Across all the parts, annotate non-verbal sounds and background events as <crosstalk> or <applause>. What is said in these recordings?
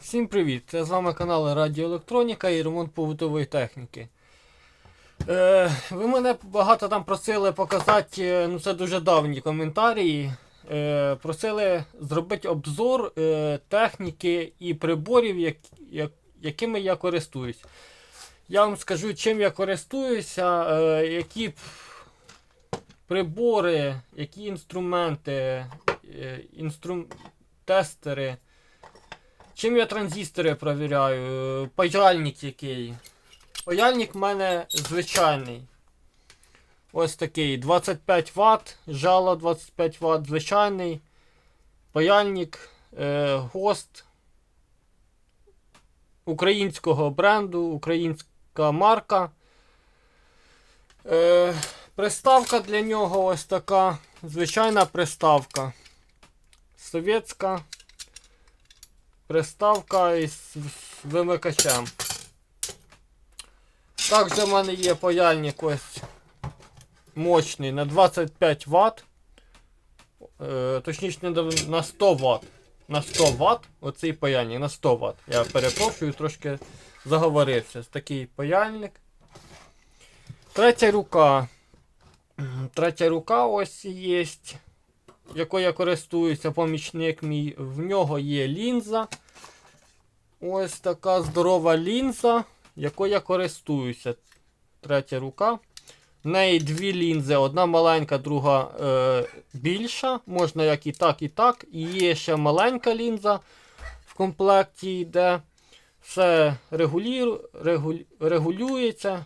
Всім привіт! Це з вами канал Радіоелектроніка і ремонт побутової техніки. Е, ви мене багато там просили показати, е, ну це дуже давні коментарі. Е, просили зробити обзор е, техніки і приборів, як, як, якими я користуюсь. Я вам скажу, чим я користуюся, е, які прибори, які інструменти, е, інстру... тестери. Чим я транзистори провіряю? Е, Паяльник який. Паяльник в мене звичайний. Ось такий 25 Вт, жало 25 Вт, звичайний. Паяльник е, ГОСТ українського бренду, українська марка. Е, приставка для нього ось така. Звичайна приставка. Совєтська приставка із вимикачем. Також в мене є паяльник ось мощний на 25 Вт. Е, точніше на 100 Вт. На 100 Вт оцей паяльник на 100 Вт. Я перепрошую, трошки заговорився. Такий паяльник. Третя рука. Третя рука ось є якою я користуюся, помічник мій, в нього є лінза. Ось така здорова лінза, якою я користуюся. Третя рука. В неї дві лінзи, одна маленька, друга е, більша. Можна як і так, і так. І є ще маленька лінза в комплекті йде. Все регуліру, регуль, регулюється.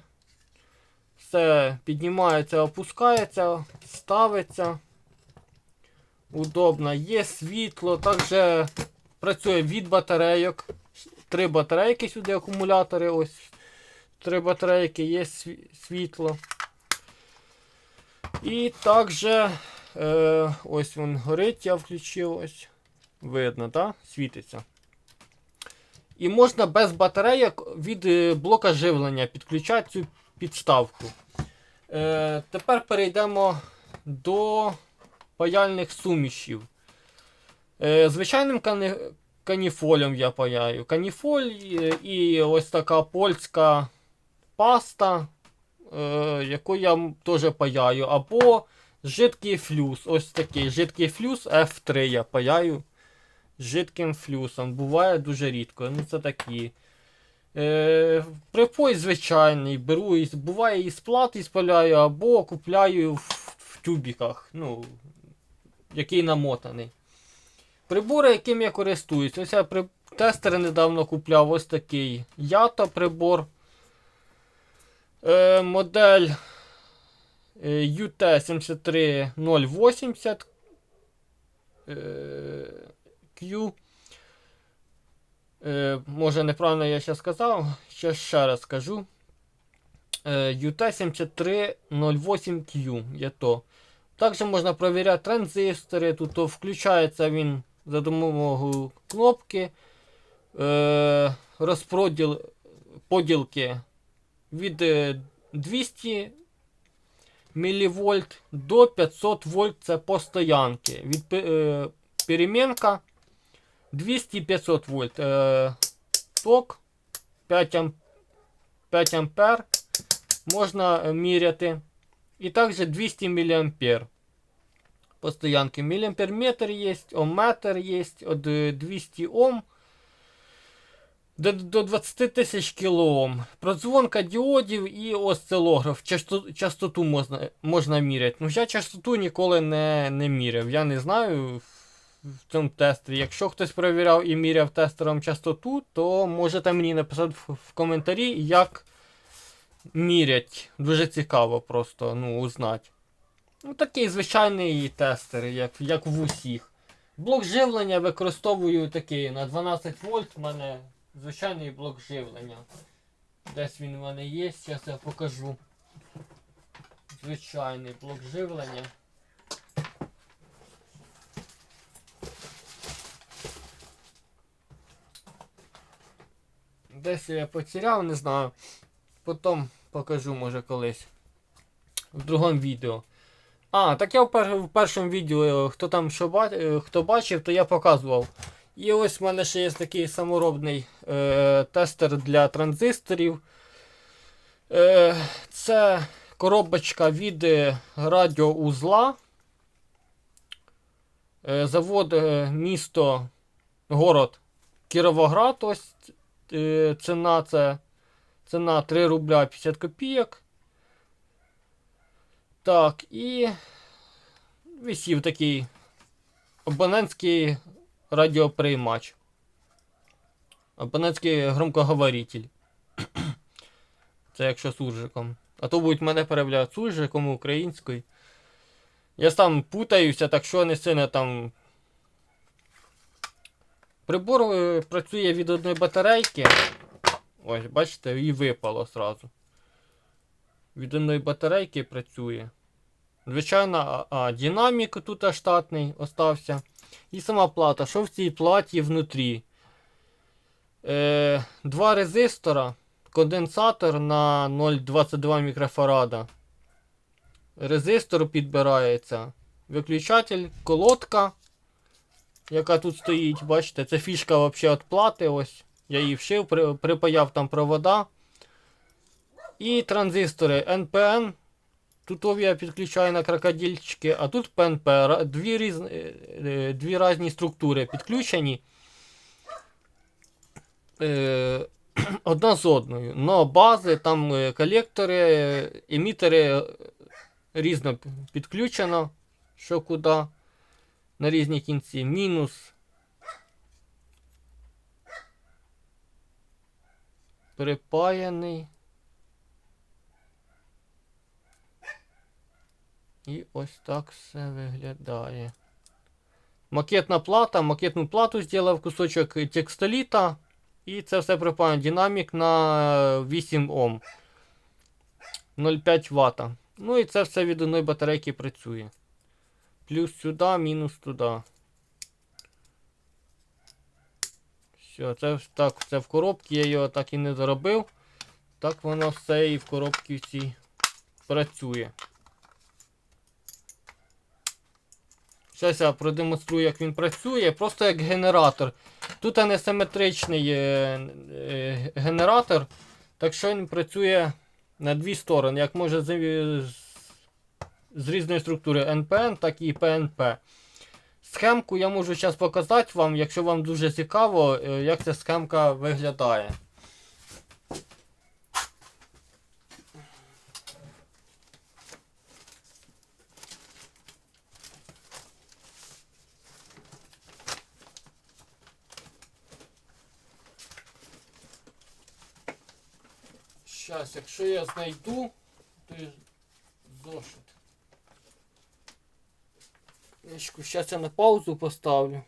Все піднімається, опускається, ставиться удобно. Є світло, також працює від батарейок. Три батарейки сюди, акумулятори. Ось три батарейки, є світло. І також е, ось він горить, я включив ось. Видно, так? Світиться. І можна без батарейок від е, блока живлення підключати цю підставку. Е, тепер перейдемо до паяльних сумішів. Е, звичайним кани... каніфолем я паяю. Каніфоль е, і ось така польська паста, е, яку я теж паяю. Або жидкий флюс. Ось такий жидкий флюс F3 я паяю. Жидким флюсом. Буває дуже рідко. Ну це такі. Е, припой звичайний, беру із, буває із плати спаляю, або купляю в, в тюбіках. Ну, який намотаний. Прибори, яким я користуюсь. Ось я при... тестер недавно купляв ось такий Ято прибор. Е, модель е, UT73080 е, Q. Е, може неправильно я ще сказав. Ще ще раз скажу. Е, UT7308Q є то. Також можна перевіряти транзистори. Тут включається він за допомогою кнопки. Е, розпроділ поділки від е, 200 мВ до 500 вольт це постоянки. Від е, перемінка 200-500 вольт. Е, ток 5, ам, 5 ампер можна е, міряти. І також 200 мА. Постоянки. Міліамперметр є, омметр є, от е, 200 Ом до, до 20 тисяч кОм. Продзвонка діодів і осцилограф. Частоту, частоту можна, можна міряти. Ну, я частоту ніколи не, не міряв. Я не знаю в, в цьому тестері. Якщо хтось перевіряв і міряв тестером частоту, то можете мені написати в, в коментарі, як мірять. Дуже цікаво просто ну, узнати. Ну, такий звичайний тестер, як, як в усіх. Блок живлення використовую такий на 12 вольт. У мене звичайний блок живлення. Десь він у мене є, зараз я покажу. Звичайний блок живлення. Десь я потеряв, не знаю. Потім покажу, може, колись. В другому відео. А, так я в, пер- в першому відео, е, хто там що ба- е, хто бачив, то я показував. І ось в мене ще є такий саморобний е, тестер для транзисторів. Е, це коробочка від е, радіоузла. Е, завод е, місто, город Кіровоград. Ось е, ціна це ціна 3 рубля 50 копійок. Так, і висів такий абонентський радіоприймач. Абонентський громкоговоритель. <clears throat> Це якщо суржиком. А то будуть мене переявляти суржиком українською. Я сам путаюся, так що не сильно там. Прибор е, працює від одної батарейки. Ось, бачите, і випало сразу. Від одної батарейки працює. Звичайно, а динамік тут штатний остався. І сама плата. Що в цій платі внутрі? Е, два резистора, конденсатор на 0,22 мікрофарада. Резистор підбирається. Виключатель, колодка, яка тут стоїть, бачите, це фішка взагалі від плати. Ось. Я її вшив, при- припаяв там провода. І транзистори NPN. Тут я підключаю на крокодильчики, а тут ПНП. Дві, різ... е, е, дві різні структури підключені. Е, <clears throat> Одна з одною. Но бази, там колектори, емітери різно підключено. Що куди. На різні кінці. Мінус. Припаяний. І ось так все виглядає. Макетна плата. Макетну плату зробив кусочок текстоліта. І це все припаяно. Динамік на 8 Ом. 0,5 Вт. Ну і це все від одної батарейки працює. Плюс сюди, мінус туди. Все, це так, це в коробці, я його так і не заробив. Так воно все і в коробці цій працює. Зараз я продемонструю, як він працює. Просто як генератор. Тут несиметричний е, е, генератор, так що він працює на дві сторони, як може з, з, різної структури NPN, так і PNP. Схемку я можу зараз показати вам, якщо вам дуже цікаво, е, як ця схемка виглядає. Зараз, якщо я знайду, то зошит. Зараз я на паузу поставлю.